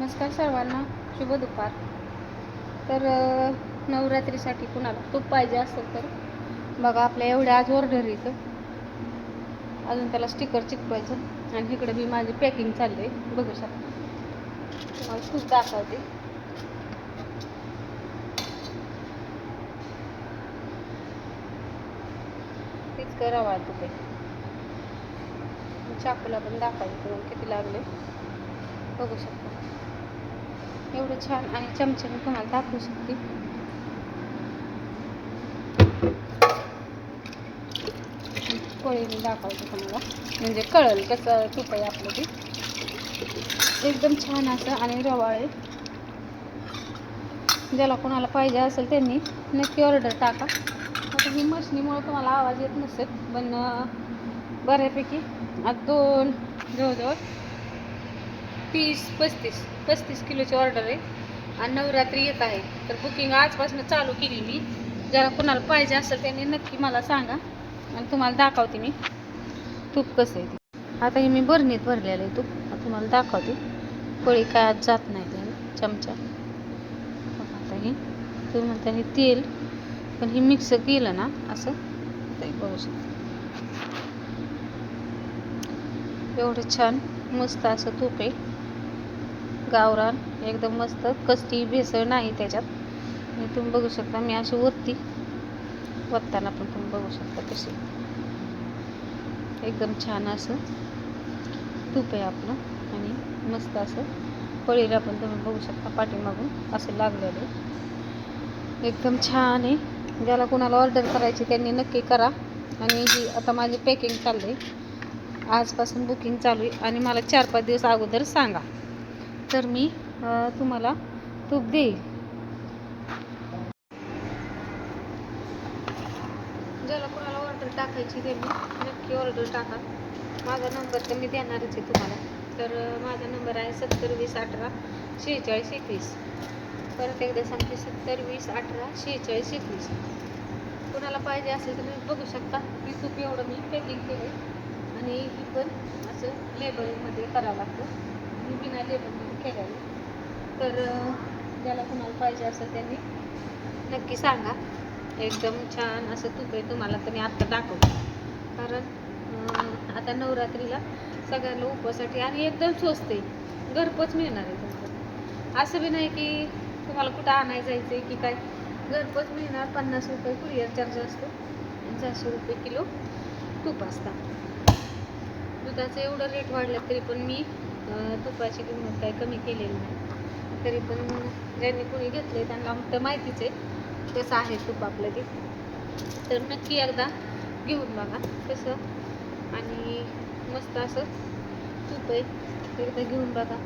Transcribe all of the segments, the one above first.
नमस्कार सर्वांना शुभ दुपार. तर नवरात्रीसाठी कुणाला तूप पाहिजे असेल तर बघा आपल्या एवढ्या आज ऑर्डर येतं अजून त्याला स्टिकर चिकवायचं आणि इकडे मी माझी पॅकिंग चालली आहे बघू शकता. तुम्हाला तूप दाखवते. तीच करावा तूप चाकूला पण दाखवायचं किती लागले. बघू शकता. एवढं छान. आणि चमचे मी तुम्हाला दाखवू शकते. पोळी मी दाखवते तुम्हाला. म्हणजे कळल कसं तूप आहे आपलं ते. एकदम छान असं आणि रवाळ आहे. ज्याला कोणाला पाहिजे असेल त्यांनी नक्की ऑर्डर टाका. आता ही मशनीमुळं तुम्हाला आवाज येत नसेल पण बऱ्यापैकी. आता दोन जवळजवळ. तीस पस्तीस पस्तीस किलोची ऑर्डर आहे. आणि नवरात्री येत आहे. तर बुकिंग आजपासून चालू केली मी. जरा कोणाला पाहिजे असेल त्याने नक्की मला सांगा. आणि तुम्हाला दाखवते मी. तूप कसं आहे ते. आता हे मी बरणीत भरलेलं आहे तूप. तुम्हाला दाखवते. पोळी काय आज जात नाही चमचा. आता हे. तुम्ही म्हणता हे तेल. पण हे मिक्स केलं ना असं. बघू शकते. एवढं छान मस्त असं तूप आहे. गावरान एकदम मस्त कसली भेसळ नाही त्याच्यात. आणि तुम्ही बघू शकता मी अशी वरती वत्ताना पण तुम्ही बघू शकता कशी. एकदम छान असं तूप आहे आपलं आणि मस्त असं पळीला पण तुम्ही बघू शकता पाठीमागून असं लागलेलं आहे. एकदम छान आहे. ज्याला कोणाला ऑर्डर करायची त्यांनी नक्की करा. आणि ही आता माझी पॅकिंग चालली आहे. आजपासून बुकिंग चालू आहे. आणि मला चार पाच दिवस अगोदर सांगा. तर मी तुम्हाला तूप देईल. ज्याला कोणाला ऑर्डर टाकायची ते मी नक्की ऑर्डर टाका. माझा नंबर तर मी देणारच आहे तुम्हाला. तर माझा नंबर आहे सत्तर वीस अठरा शेहेचाळीस एकवीस. परत एकदा सांगते सत्तर वीस अठरा शेहेचाळीस एकवीस. कुणाला पाहिजे असेल तर तुम्ही बघू शकता. की तूप एवढं मी पॅकिंग केलं आणि ही पण असं लेबलमध्ये करावं लागतं. मी बिना लेबलमध्ये केलेलं. तर ज्याला कुणाला पाहिजे असं त्यांनी नक्की सांगा. एकदम छान असं तूप आहे तुम्हाला तर मी आत्ता दाखवतो. कारण आता नवरात्रीला सगळ्यांना उपवासाठी आणि एकदम स्वस्त आहे. घरपोच मिळणार आहे तुम्हाला असं बी नाही की तुम्हाला कुठं आणाय जायचं आहे की काय. घरपोच मिळणार पन्नास रुपये कुरिअर चार्ज असतो. आणि चारशे रुपये किलो तूप असतात. दुधाचं एवढं रेट वाढलं तरी पण मी तुपाची किंमत काही कमी केलेली नाही. तरी पण ज्यांनी कोणी घेतले त्यांना तर माहितीच आहे. कसं आहे तूप आपलं ते. तर नक्की एकदा घेऊन बघा कसं. आणि मस्त असं तूप आहे. एकदा घेऊन बघा.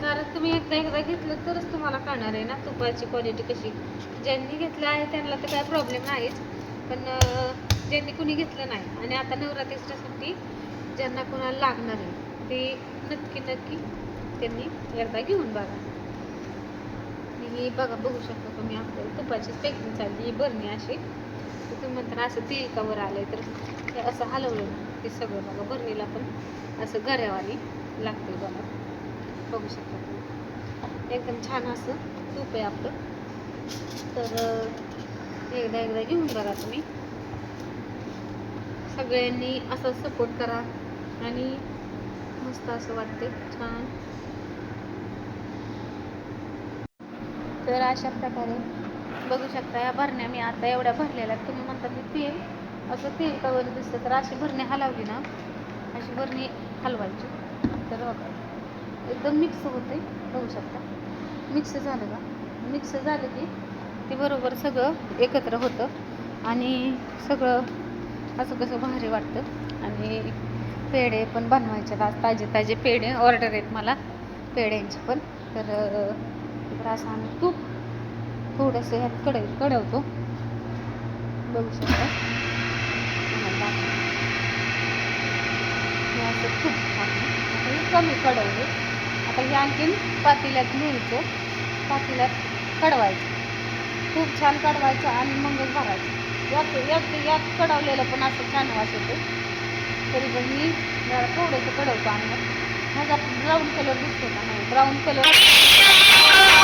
कारण तुम्ही एकदा एकदा घेतलं तरच तुम्हाला कळणार आहे ना तुपाची क्वालिटी कशी. ज्यांनी घेतलं आहे त्यांना तर काय प्रॉब्लेम नाहीच. पण ज्यांनी कुणी घेतलं नाही. आणि आता नवरात्रीसाठी ज्यांना कोणाला लागणार आहे ते नक्की नक्की त्यांनी एकदा घेऊन बघा. ही बघा बघू शकता तुम्ही आपल्याला. तुपाची पॅकिंग चालली ही बरणी अशी. तर तुम्ही म्हणता असं तेल आलं आहे तर हे असं हलवलं ना. ते सगळं बघा बरणीला पण असं गऱ्यावानी लागते बघा. बघू शकता तुम्ही. एकदम छान असं तूप आहे आपलं. तर एकदा एकदा घेऊन बघा तुम्ही. सगळ्यांनी असं सपोर्ट करा. आणि मस्त असं वाटते छान. तर अशा प्रकारे बघू शकता या भरण्या मी आता एवढ्या भरलेल्या तुम्ही म्हणता की तेल असं तेल कवर दिसतं तर अशी भरणी हलवली ना अशी भरणी हलवायची. तर बघा एकदम मिक्स होते बघू शकता. मिक्स झालं का? मिक्स झालं की ते बरोबर सगळं एकत्र होतं आणि सगळं असं कसं भारी वाटतं. आणि पेढे पण बनवायचे. आज ताजे ताजे पेढे ऑर्डर आहेत मला पेढ्यांची पण. तर अं, असं आम्ही तूप थोडंसं ह्यात कढई कढवतो बघू शकता. हे असं तूप आता कमी कडवले. आता हे आणखीन पातेल्यात घ्यायचं पातेल्यात कडवायचं. खूप छान कढवायचं आणि मगच भरायचं. यात यात यात कढवलेलं पण असं छान वास येतो. तरी पण मी जरा थोडंसं कडवतो आणि मग माझा ब्राऊन कलर दिसतो का नाही? Brown colour